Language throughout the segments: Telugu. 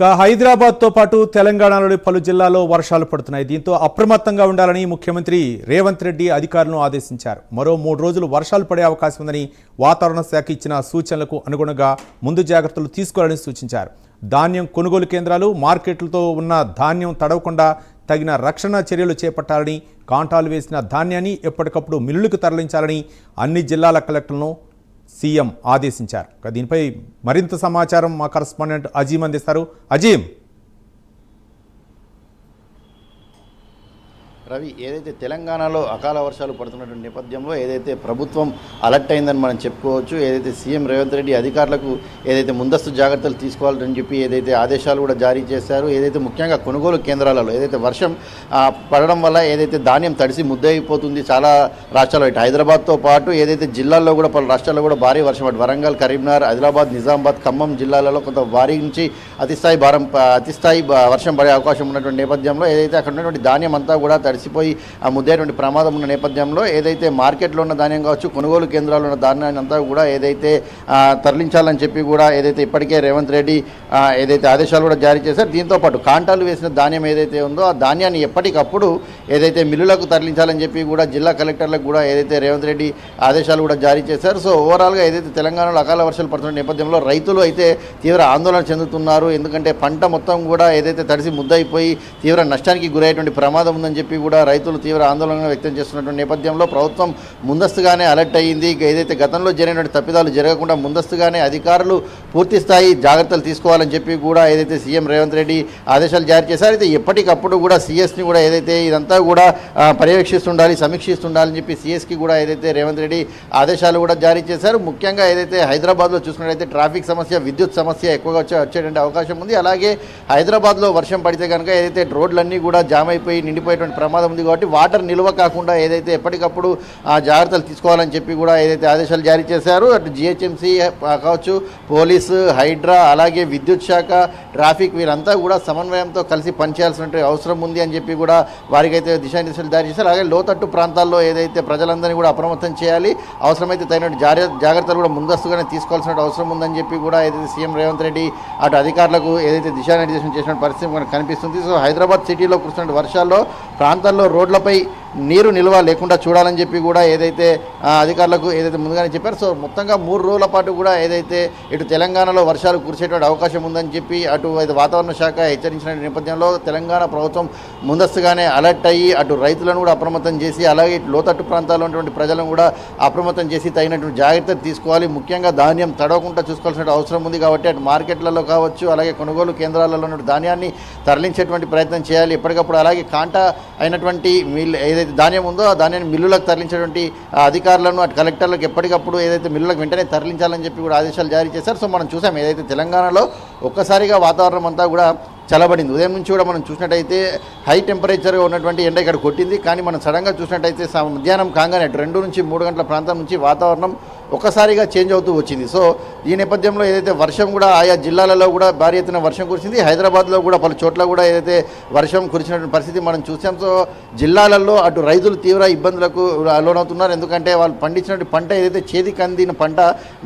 ఇక హైదరాబాద్తో పాటు తెలంగాణలోని పలు జిల్లాల్లో వర్షాలు పడుతున్నాయి. దీంతో అప్రమత్తంగా ఉండాలని ముఖ్యమంత్రి రేవంత్ రెడ్డి అధికారులను ఆదేశించారు. మరో మూడు రోజులు వర్షాలు పడే అవకాశం ఉందని వాతావరణ శాఖ ఇచ్చిన సూచనలకు అనుగుణంగా ముందు జాగ్రత్తలు తీసుకోవాలని సూచించారు. ధాన్యం కొనుగోలు కేంద్రాలు మార్కెట్లతో ఉన్న ధాన్యం తడవకుండా తగిన రక్షణ చర్యలు చేపట్టాలని కాంటాలు వేసిన ధాన్యాన్ని ఎప్పటికప్పుడు మిల్లులకు తరలించాలని అన్ని జిల్లాల కలెక్టర్లను సీఎం ఆదేశించారు. దీనిపై మరింత సమాచారం మా కరస్పాండెంట్ అజీం అందిస్తారు. అజీం రవి ఏదైతే తెలంగాణలో అకాల వర్షాలు పడుతున్నటువంటి నేపథ్యంలో ఏదైతే ప్రభుత్వం అలర్ట్ అయిందని మనం చెప్పుకోవచ్చు ఏదైతే సీఎం రేవంత్ రెడ్డి అధికారులకు ఏదైతే ముందస్తు జాగ్రత్తలు తీసుకోవాలని చెప్పి ఏదైతే ఆదేశాలు కూడా జారీ చేశారు ఏదైతే ముఖ్యంగా కొనుగోలు కేంద్రాలలో ఏదైతే వర్షం పడడం వల్ల ఏదైతే ధాన్యం తడిసి ముద్దయిపోతుంది చాలా రాష్ట్రాలు ఇటు హైదరాబాద్తో పాటు ఏదైతే జిల్లాల్లో కూడా పలు రాష్ట్రాల్లో కూడా భారీ వర్షం పడి వరంగల్ కరీంనగర్ ఆదిలాబాద్ నిజామాబాద్ ఖమ్మం జిల్లాలలో కొంత భారీ నుంచి అతిస్థాయి భారం అతిస్థాయి వర్షం పడే అవకాశం ఉన్నటువంటి నేపథ్యంలో ఏదైతే అక్కడ ఉన్నటువంటి ధాన్యం అంతా కూడా తడిసిపోయి ఆ ముద్దేటువంటి ప్రమాదం ఉన్న నేపథ్యంలో ఏదైతే మార్కెట్లో ఉన్న ధాన్యం కావచ్చు కొనుగోలు కేంద్రాల్లో ఉన్న ధాన్యాన్ని అంతా కూడా ఏదైతే తరలించాలని చెప్పి కూడా ఏదైతే ఇప్పటికే రేవంత్ రెడ్డి ఏదైతే ఆదేశాలు కూడా జారీ చేశారు దీంతో పాటు కాంటాలు వేసిన ధాన్యం ఏదైతే ఉందో ఆ ధాన్యాన్ని ఎప్పటికప్పుడు ఏదైతే మిల్లులకు తరలించాలని చెప్పి కూడా జిల్లా కలెక్టర్లకు కూడా ఏదైతే రేవంత్ రెడ్డి ఆదేశాలు కూడా జారీ చేశారు. సో ఓవరాల్గా ఏదైతే తెలంగాణలో అకాల వర్షాలు పడుతున్న నేపథ్యంలో రైతులు అయితే తీవ్ర ఆందోళన చెందుతున్నారు. ఎందుకంటే పంట మొత్తం కూడా ఏదైతే తడిసి ముద్దయిపోయి తీవ్ర నష్టానికి గురయ్యేటువంటి ప్రమాదం ఉందని చెప్పి కూడా రైతులు తీవ్ర ఆందోళన వ్యక్తం చేస్తున్నటువంటి నేపథ్యంలో ప్రభుత్వం ముందస్తుగానే అలర్ట్ అయ్యింది. ఏదైతే గతంలో జరిగినటువంటి తప్పిదాలు జరగకుండా ముందస్తుగానే అధికారులు పూర్తి స్థాయి జాగ్రత్తలు తీసుకోవాలని చెప్పి కూడా ఏదైతే సీఎం రేవంత్ రెడ్డి ఆదేశాలు జారీ చేశారు అయితే ఎప్పటికప్పుడు కూడా సీఎస్ని కూడా ఏదైతే ఇదంతా కూడా పర్యవేక్షిస్తుండాలి సమీక్షిస్తుండాలని చెప్పి సీఎస్కి కూడా ఏదైతే రేవంత్ రెడ్డి ఆదేశాలు కూడా జారీ చేశారు. ముఖ్యంగా ఏదైతే హైదరాబాద్లో చూసుకున్నట్లయితే ట్రాఫిక్ సమస్య విద్యుత్ సమస్య ఎక్కువగా వచ్చే వచ్చేటువంటి అవకాశం ఉంది. అలాగే హైదరాబాద్లో వర్షం పడితే కనుక ఏదైతే రోడ్లన్నీ కూడా జామ్ అయిపోయి నిండిపోయేటువంటి ప్రమాదం ఉంది కాబట్టి వాటర్ నిల్వ కాకుండా ఏదైతే ఎప్పటికప్పుడు జాగ్రత్తలు తీసుకోవాలని చెప్పి కూడా ఏదైతే ఆదేశాలు జారీ చేశారు అటు జిహెచ్ఎంసీ కావచ్చు పోలీసు హైడ్రా అలాగే విద్యుత్ శాఖ ట్రాఫిక్ వీరంతా కూడా సమన్వయంతో కలిసి పనిచేయాల్సిన అవసరం ఉంది అని చెప్పి కూడా వారికైతే దిశానిర్దేశాలు జారీ చేశారు. అలాగే లోతట్టు ప్రాంతాల్లో ఏదైతే ప్రజలందరినీ కూడా అప్రమత్తం చేయాలి అవసరమైతే తగిన జాగ్రత్తలు కూడా ముందస్తుగానే తీసుకోవాల్సిన అవసరం ఉందని చెప్పి కూడా ఏదైతే సీఎం రేవంత్ రెడ్డి అటు అధికారులకు ఏదైతే దిశానిర్దేశం చేసిన పరిస్థితి మనకు కనిపిస్తుంది. సో హైదరాబాద్ సిటీలో కురుస్తున్న వర్షాల్లో ప్రాంతాల్లో రోడ్లపై నీరు నిల్వ లేకుండా చూడాలని చెప్పి కూడా ఏదైతే అధికారులకు ఏదైతే ముందుగానే చెప్పారు సో మొత్తంగా మూడు రోజుల పాటు కూడా ఏదైతే ఇటు తెలంగాణలో వర్షాలు కురిసేటువంటి అవకాశం ఉందని చెప్పి అటు ఇది వాతావరణ శాఖ హెచ్చరించిన నేపథ్యంలో తెలంగాణ ప్రభుత్వం ముందస్తుగానే అలర్ట్ అయ్యి అటు రైతులను కూడా అప్రమత్తం చేసి అలాగే ఇటు లోతట్టు ప్రాంతాల్లో ఉన్నటువంటి ప్రజలను కూడా అప్రమత్తం చేసి తగినటువంటి జాగ్రత్తలు తీసుకోవాలి. ముఖ్యంగా ధాన్యం తడవకుండా చూసుకోవాల్సిన అవసరం ఉంది కాబట్టి అటు మార్కెట్లలో కావచ్చు అలాగే కొనుగోలు కేంద్రాలలో ఉన్న ధాన్యాన్ని తరలించేటువంటి ప్రయత్నం చేయాలి. ఎప్పటికప్పుడు అలాగే కాంటా అయినటువంటి మిల్ ఏదైతే ధాన్యం ఉందో ఆ ధాన్యాన్ని మిల్లులకు తరలించేటువంటి అధికారులను అటు కలెక్టర్లకు ఎప్పటికప్పుడు ఏదైతే మిల్లులకు వెంటనే తరలించాలని చెప్పి కూడా ఆదేశాలు జారీ చేశారు. సో మనం చూసాం ఏదైతే తెలంగాణలో ఒక్కసారిగా వాతావరణం అంతా కూడా చల్లబడింది. ఉదయం నుంచి కూడా మనం చూసినట్టయితే హై టెంపరేచర్గా ఉన్నటువంటి ఎండ ఇక్కడ కొట్టింది. కానీ మనం సడన్గా చూసినట్టయితే మధ్యాహ్నం కాగానే రెండు నుంచి మూడు గంటల ప్రాంతం నుంచి వాతావరణం ఒక్కసారిగా చేంజ్ అవుతూ వచ్చింది. సో ఈ నేపథ్యంలో ఏదైతే వర్షం కూడా ఆయా జిల్లాలలో కూడా భారీ ఎత్తున వర్షం కురిసింది. హైదరాబాద్లో కూడా పలు చోట్ల కూడా ఏదైతే వర్షం కురిసినటువంటి పరిస్థితి మనం చూసాం. సో జిల్లాలలో అటు రైతులు తీవ్ర ఇబ్బందులకు లోనవుతున్నారు. ఎందుకంటే వాళ్ళు పండించినటువంటి పంట ఏదైతే చేతికి అందిన పంట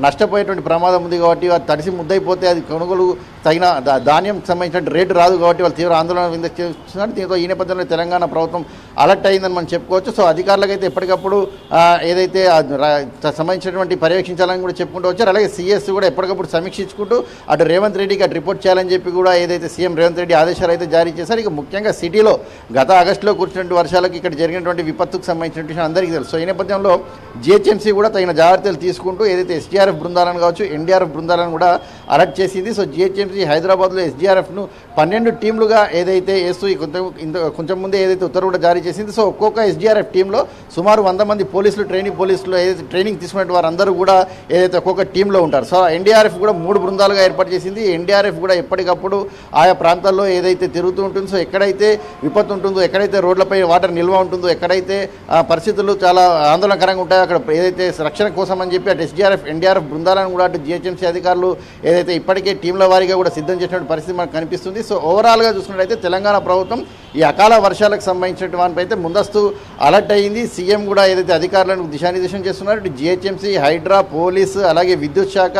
నష్టపోయేటువంటి ప్రమాదం ఉంది కాబట్టి అది తడిసి ముద్దయిపోతే అది కొనుగోలు తగిన ధాన్యం సంబంధించిన రేటు రాదు కాబట్టి వాళ్ళు తీవ్ర ఆందోళన వ్యక్తం దీంతో ఈ నేపథ్యంలో తెలంగాణ ప్రభుత్వం అలర్ట్ అయిందని మనం చెప్పుకోవచ్చు. సో అధికారులకు అయితే ఎప్పటికప్పుడు ఏదైతే సంబంధించినటువంటి పర్యవేక్షించాలని కూడా చెప్పుకుంటూ వచ్చారు. అలాగే సీఎస్ కూడా ఎప్పటికప్పుడు సమీక్షించుకుంటూ అటు రేవంత్ రెడ్డికి అటు రిపోర్ట్ చేయాలని చెప్పి కూడా ఏదైతే సీఎం రేవంత్ రెడ్డి ఆదేశాలు అయితే జారీ చేశారు. ఇక ముఖ్యంగా సిటీలో గత ఆగస్టులో కూర్చున్నటువంటి వర్షాలకు ఇక్కడ జరిగినటువంటి విపత్తుకు సంబంధించిన విషయం అందరికీ తెలుసు. సో ఈ నేపథ్యంలో జిహెచ్ఎంసీ కూడా తగిన జాగ్రత్తలు తీసుకుంటూ ఏదైతే ఎస్డీఆర్ఎఫ్ బృందాలను కావచ్చు ఎన్డీఆర్ఎఫ్ బృందాలను కూడా అలర్ట్ చేసింది. సో జిహెచ్ఎంసీ హైదరాబాద్లో ఎస్డీఆర్ఎఫ్ను పన్నెండు టీంలుగా ఏదైతే వేస్తూ ఈ కొంత కొంచెం ముందే ఏదైతే ఉత్తర్వులు కూడా చేసింది. సో ఒక్కొక్క ఎస్డీఆర్ఎఫ్ టీంలో సుమారు వంద మంది పోలీసులు ట్రైనింగ్ పోలీసులు ఏదైతే ట్రైనింగ్ తీసుకునే వారందరూ కూడా ఏదైతే ఒక్కొక్క టీంలో ఉంటారు. సో ఎన్డీఆర్ఎఫ్ కూడా మూడు బృందాలుగా ఏర్పాటు చేసింది. ఎన్డీఆర్ఎఫ్ కూడా ఎప్పటికప్పుడు ఆయా ప్రాంతాల్లో ఏదైతే తిరుగుతూ ఉంటుందో సో ఎక్కడైతే విపత్తు ఉంటుందో ఎక్కడైతే రోడ్లపై వాటర్ నిల్వ ఉంటుందో ఎక్కడైతే పరిస్థితులు చాలా ఆందోళనకరంగా ఉంటాయో అక్కడ ఏదైతే రక్షణ కోసం అని చెప్పి అటు ఎస్డీఆర్ఎఫ్ ఎన్డీఆర్ఎఫ్ బృందాలను కూడా అటు జిహెచ్ఎంసీ అధికారులు ఏదైతే ఇప్పటికే టీంల వారీగా కూడా సిద్ధం చేసినటువంటి పరిస్థితి మనకు కనిపిస్తుంది. సో ఓవరాల్గా చూసినట్టయితే తెలంగాణ ప్రభుత్వం ఈ అకాల వర్షాలకు సంబంధించిన వాటిపై అయితే ముందస్తు అలర్ట్ అయింది. సీఎం కూడా ఏదైతే అధికారులను దిశానిర్దేశం చేస్తున్నారు ఇటు జిహెచ్ఎంసీ హైడ్రా పోలీసు అలాగే విద్యుత్ శాఖ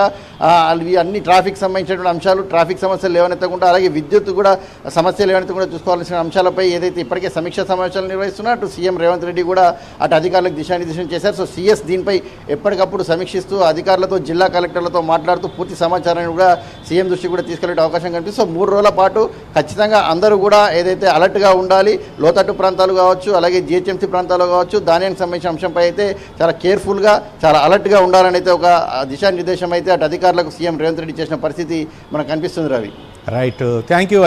అవి అన్ని ట్రాఫిక్ సంబంధించినటువంటి అంశాలు ట్రాఫిక్ సమస్యలు లేవనెత్తకుండా అలాగే విద్యుత్ కూడా సమస్యలు లేవనెత్తకుండా చూసుకోవాల్సిన అంశాలపై ఏదైతే ఇప్పటికే సమీక్ష సమావేశాలు నిర్వహిస్తున్నారు అటు సీఎం రేవంత్ రెడ్డి కూడా అటు అధికారులకు దిశానిర్దేశం చేశారు. సో సీఎస్ దీనిపై ఎప్పటికప్పుడు సమీక్షిస్తూ అధికారులతో జిల్లా కలెక్టర్లతో మాట్లాడుతూ పూర్తి సమాచారాన్ని కూడా సీఎం దృష్టి కూడా తీసుకెళ్ళే అవకాశం కనిపిస్తుంది. సో మూడు రోజుల పాటు ఖచ్చితంగా అందరూ కూడా ఏదైతే అలర్ట్గా ఉండాలి. లోతట్టు ప్రాంతాలు కావచ్చు అలాగే జిహెచ్ఎంసీ ప్రాంతాలు కావచ్చు ధాన్యానికి సంబంధించిన అంశంపై అయితే చాలా కేర్ఫుల్గా చాలా అలర్ట్గా ఉండాలని అయితే ఒక దిశానిర్దేశం అయితే అటు అధికారులకు సీఎం రేవంత్ రెడ్డి చేసిన పరిస్థితి మనకు కనిపిస్తుంది రవి. Right thank you